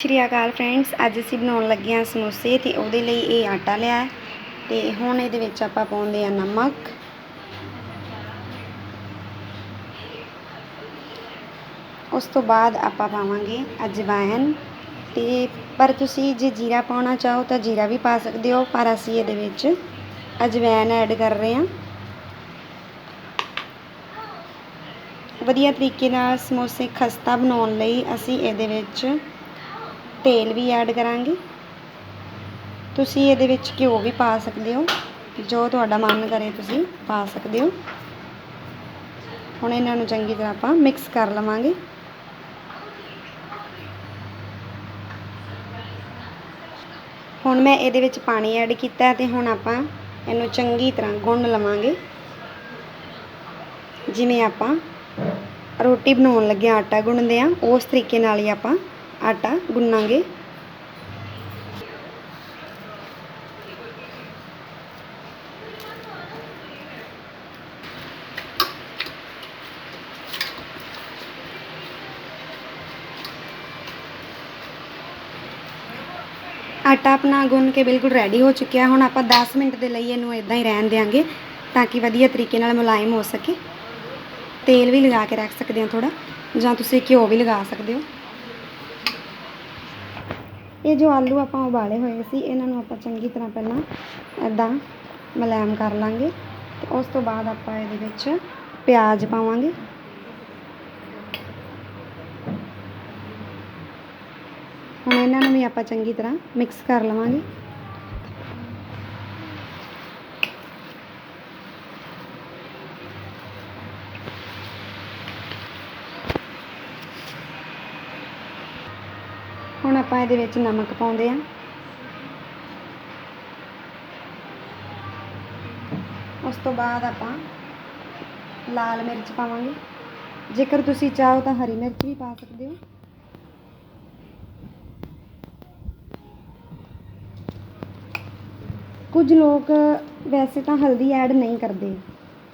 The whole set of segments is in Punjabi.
ਸ਼੍ਰੀ ਅਕਾਲ ਫਰੈਂਡਸ, ਅੱਜ ਅਸੀਂ ਬਣਾਉਣ ਲੱਗੇ ਹਾਂ ਸਮੋਸੇ ਤੇ ਉਹਦੇ ਲਈ ਇਹ ਆਟਾ ਲਿਆ ਹੈ ਤੇ ਹੁਣ ਇਹਦੇ ਵਿੱਚ ਆਪਾਂ ਪਾਉਂਦੇ ਆ ਨਮਕ। ਉਸ ਤੋਂ ਬਾਅਦ ਆਪਾਂ ਪਾਵਾਂਗੇ ਅਜਵਾਇਨ ਤੇ ਪਰ ਤੁਸੀਂ ਜੇ ਜੀਰਾ ਪਾਉਣਾ ਚਾਹੋ ਤਾਂ ਜੀਰਾ ਵੀ ਪਾ ਸਕਦੇ ਹੋ, ਪਰ ਅਸੀਂ ਇਹਦੇ ਵਿੱਚ ਅਜਵਾਇਨ ਐਡ ਕਰ ਰਹੇ ਹਾਂ। ਵਧੀਆ ਤਰੀਕੇ ਨਾਲ ਸਮੋਸੇ ਖਸਤਾ ਬਣਾਉਣ ਲਈ ਅਸੀਂ ਇਹਦੇ ਵਿੱਚ ਤੇਲ ਵੀ ਐਡ ਕਰਾਂਗੇ। ਤੁਸੀਂ ਇਹਦੇ ਵਿੱਚ ਘਿਓ ਵੀ ਪਾ ਸਕਦੇ ਹੋ। ਜੋ ਤੁਹਾਡਾ ਮਨ ਕਰੇ ਤੁਸੀਂ ਪਾ ਸਕਦੇ ਹੋ। ਹੁਣ ਇਹਨਾਂ ਨੂੰ ਚੰਗੀ ਤਰ੍ਹਾਂ ਆਪਾਂ ਮਿਕਸ ਕਰ ਲਵਾਂਗੇ। ਹੁਣ ਮੈਂ ਇਹਦੇ ਵਿੱਚ ਪਾਣੀ ਐਡ ਕੀਤਾ ਤੇ ਹੁਣ ਆਪਾਂ ਇਹਨੂੰ ਚੰਗੀ ਤਰ੍ਹਾਂ ਗੁੰਨ ਲਵਾਂਗੇ। ਜਿਵੇਂ ਆਪਾਂ ਰੋਟੀ ਬਣਾਉਣ ਲੱਗੇ ਆਟਾ ਗੁੰਨਦੇ ਆ ਉਸ ਤਰੀਕੇ ਨਾਲ ਹੀ ਆਪਾਂ ਆਟਾ ਗੁੰਨਾਂਗੇ ਆਟਾ ਆਪਣਾ ਗੁੰਨ ਕੇ ਬਿਲਕੁਲ ਰੈਡੀ ਹੋ ਚੁੱਕਿਆ ਹੁਣ ਆਪਾਂ 10 ਮਿੰਟ ਦੇ ਲਈ ਇਹਨੂੰ ਇਦਾਂ ਹੀ ਰਹਿਣ ਦੇਾਂਗੇ ਤਾਂ ਕਿ ਵਧੀਆ ਤਰੀਕੇ ਨਾਲ ਮੁਲਾਇਮ ਹੋ ਸਕੇ ਤੇਲ ਵੀ ਲਗਾ ਕੇ ਰੱਖ ਸਕਦੇ ਹਾਂ ਥੋੜਾ ਜਾਂ ਤੁਸੀਂ ਘਿਓ ਵੀ ਲਗਾ ਸਕਦੇ ਹੋ ਇਹ ਜੋ ਆਲੂ ਆਪਾਂ ਉਬਾਲੇ ਹੋਏ ਸੀ, ਇਹਨਾਂ ਨੂੰ ਆਪਾਂ ਚੰਗੀ ਤਰ੍ਹਾਂ ਪਹਿਲਾਂ ਇਦਾਂ ਮੁਲਾਇਮ ਕਰ ਲਾਂਗੇ ਤੇ ਉਸ ਤੋਂ ਬਾਅਦ ਆਪਾਂ ਇਹਦੇ ਵਿੱਚ ਪਿਆਜ਼ ਪਾਵਾਂਗੇ। ਹੁਣ ਇਹਨਾਂ ਨੂੰ ਵੀ ਆਪਾਂ ਚੰਗੀ ਤਰ੍ਹਾਂ ਮਿਕਸ ਕਰ ਲਵਾਂਗੇ। ਆਪਾਂ ਇਹਦੇ ਵਿੱਚ ਨਮਕ ਪਾਉਂਦੇ ਹਾਂ। ਉਸ ਤੋਂ ਬਾਅਦ ਆਪਾਂ ਲਾਲ ਮਿਰਚ ਪਾਵਾਂਗੇ। ਜੇਕਰ ਤੁਸੀਂ ਚਾਹੋ ਤਾਂ ਹਰੀ ਮਿਰਚ ਵੀ ਪਾ ਸਕਦੇ ਹੋ। ਕੁਝ ਲੋਕ ਵੈਸੇ ਤਾਂ ਹਲਦੀ ਐਡ ਨਹੀਂ ਕਰਦੇ,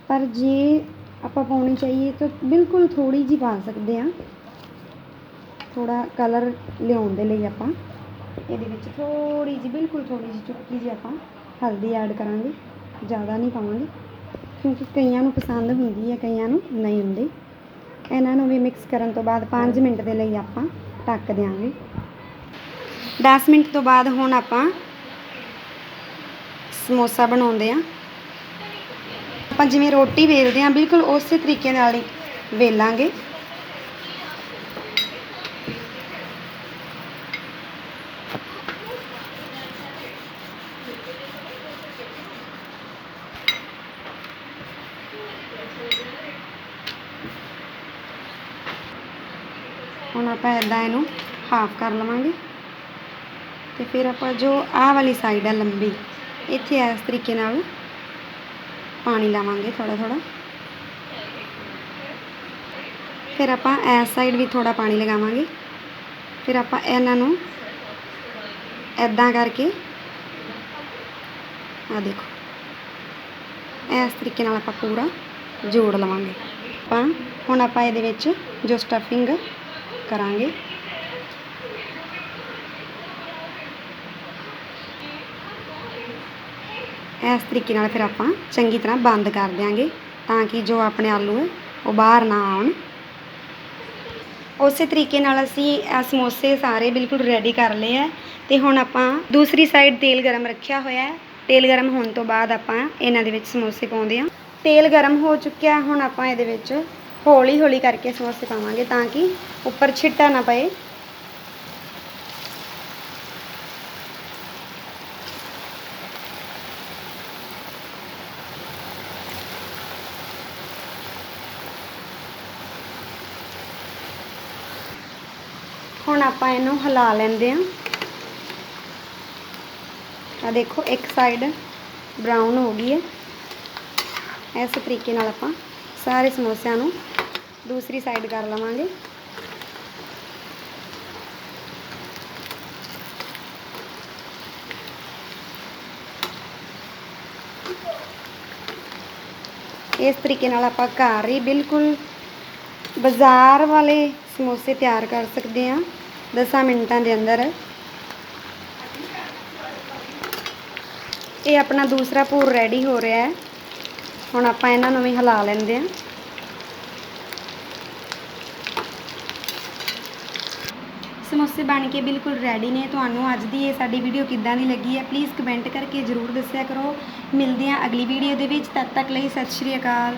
ਪਰ ਜੇ ਆਪਾਂ ਪਾਉਣੀ ਚਾਹੀਏ ਤਾਂ ਬਿਲਕੁਲ ਥੋੜੀ ਜੀ ਪਾ ਸਕਦੇ ਆ ਥੋੜਾ ਕਲਰ ਲਿਆਉਣ ਦੇ ਲਈ ਆਪਾਂ। ਇਹਦੇ ਵਿੱਚ ਥੋੜੀ ਜਿਹੀ, ਬਿਲਕੁਲ ਥੋੜੀ ਜਿਹੀ ਚੁਟਕੀ ਜਿਹੀ ਆਪਾਂ ਹਲਦੀ ਐਡ ਕਰਾਂਗੇ। ਜ਼ਿਆਦਾ ਨਹੀਂ ਪਾਵਾਂਗੇ, ਕਿਉਂਕਿ ਕਈਆਂ ਨੂੰ ਪਸੰਦ ਹੁੰਦੀ ਹੈ, ਕਈਆਂ ਨੂੰ ਨਹੀਂ ਹੁੰਦੀ। ਇਹਨਾਂ ਨੂੰ ਵੀ ਮਿਕਸ ਕਰਨ ਤੋਂ ਬਾਅਦ 5 ਮਿੰਟ ਦੇ ਲਈ ਆਪਾਂ ਢੱਕ ਦਿਆਂਗੇ। 10 ਮਿੰਟ ਤੋਂ ਬਾਅਦ ਹੁਣ ਆਪਾਂ ਸਮੋਸਾ ਬਣਾਉਂਦੇ ਆ ਆਪਾਂ ਜਿਵੇਂ ਰੋਟੀ ਵੇਲਦੇ ਆ ਬਿਲਕੁਲ ਉਸੇ ਤਰੀਕੇ ਨਾਲ ਹੀ ਵੇਲਾਂਗੇ। ਹੁਣ ਆਪਾਂ ਇਦਾਂ ਇਹਨੂੰ ਹਾਫ ਕਰ ਲਵਾਂਗੇ। ਤੇ ਫਿਰ ਆਪਾਂ ਜੋ ਆਹ ਵਾਲੀ ਸਾਈਡ ਹੈ ਲੰਬੀ, ਇੱਥੇ ਇਸ ਤਰੀਕੇ ਨਾਲ ਪਾਣੀ ਲਾਵਾਂਗੇ ਥੋੜਾ ਥੋੜਾ ਫਿਰ ਆਪਾਂ ਇਸ ਸਾਈਡ ਵੀ ਥੋੜਾ ਪਾਣੀ ਲਗਾਵਾਂਗੇ। ਫਿਰ ਆਪਾਂ ਇਹਨਾਂ ਨੂੰ ਐਦਾਂ ਕਰਕੇ ਆ ਦੇਖੋ ਇਸ ਤਰੀਕੇ ਨਾਲ ਆਪਾਂ ਪੂਰਾ ਜੋੜ ਲਵਾਂਗੇ ਆਪਾਂ ਹੁਣ ਆਪਾਂ ਇਹਦੇ ਵਿੱਚ ਜੋ ਸਟਫਿੰਗ ਕਰਾਂਗੇ ਇਸ ਤਰੀਕੇ ਨਾਲ ਫਿਰ ਆਪਾਂ ਚੰਗੀ ਤਰ੍ਹਾਂ ਬੰਦ ਕਰ ਦਿਆਂਗੇ ਤਾਂ ਕਿ ਜੋ ਆਪਣੇ ਆਲੂ ਹੈ ਉਹ ਬਾਹਰ ਨਾ ਆਉਣ ਉਸੇ ਤਰੀਕੇ ਨਾਲ ਅਸੀਂ ਸਮੋਸੇ ਸਾਰੇ ਬਿਲਕੁਲ ਰੈਡੀ ਕਰ ਲਏ ਹੈ ਤੇ ਹੁਣ ਆਪਾਂ ਦੂਸਰੀ ਸਾਈਡ ਤੇਲ ਗਰਮ ਰੱਖਿਆ ਹੋਇਆ ਹੈ ਤੇਲ ਗਰਮ ਹੋਣ ਤੋਂ ਬਾਅਦ ਆਪਾਂ ਇਹਨਾਂ ਦੇ ਵਿੱਚ ਸਮੋਸੇ ਪਾਉਂਦੇ ਹਾਂ। ਤੇਲ ਗਰਮ ਹੋ ਚੁੱਕਿਆ, ਹੁਣ ਆਪਾਂ ਇਹਦੇ ਵਿੱਚ ਹੌਲੀ ਹੌਲੀ ਕਰਕੇ ਸਮੋਸੇ ਪਾਵਾਂਗੇ ਤਾਂ ਕਿ ਉੱਪਰ ਛਿੱਟਾ ਨਾ ਪਏ। ਹੁਣ ਆਪਾਂ ਇਹਨੂੰ ਹਿਲਾ ਲੈਂਦੇ ਹਾਂ। ਆ ਦੇਖੋ, ਇੱਕ ਸਾਈਡ ਬਰਾਊਨ ਹੋ ਗਈ ਹੈ। ਇਸ ਤਰੀਕੇ ਨਾਲ ਆਪਾਂ ਸਾਰੇ ਸਮੋਸਿਆਂ ਨੂੰ ਦੂਸਰੀ ਸਾਈਡ ਕਰ ਲਵਾਂਗੇ। ਇਸ ਤਰੀਕੇ ਨਾਲ ਆਪਾਂ ਘਰ ਹੀ ਬਿਲਕੁਲ ਬਾਜ਼ਾਰ ਵਾਲੇ ਸਮੋਸੇ ਤਿਆਰ ਕਰ ਸਕਦੇ ਹਾਂ। 10 ਮਿੰਟਾਂ ਦੇ ਅੰਦਰ ਇਹ ਆਪਣਾ ਦੂਸਰਾ ਪੂਰ ਰੈਡੀ ਹੋ ਰਿਹਾ ਹੈ। ਹੁਣ ਆਪਾਂ ਇਹਨਾਂ ਨੂੰ ਵੀ ਹਿਲਾ ਲੈਂਦੇ ਹਾਂ। ਸਮੋਸੇ ਬਣ ਕੇ ਬਿਲਕੁਲ ਰੈਡੀ ਨੇ। ਤੁਹਾਨੂੰ ਅੱਜ ਦੀ ਇਹ ਸਾਡੀ ਵੀਡੀਓ ਕਿੱਦਾਂ ਦੀ ਲੱਗੀ ਹੈ ਪਲੀਜ਼ ਕਮੈਂਟ ਕਰਕੇ ਜ਼ਰੂਰ ਦੱਸਿਆ ਕਰੋ। ਮਿਲਦੇ ਹਾਂ ਅਗਲੀ ਵੀਡੀਓ ਦੇ ਵਿੱਚ। ਤਦ ਤੱਕ ਲਈ ਸਤਿ ਸ਼੍ਰੀ ਅਕਾਲ।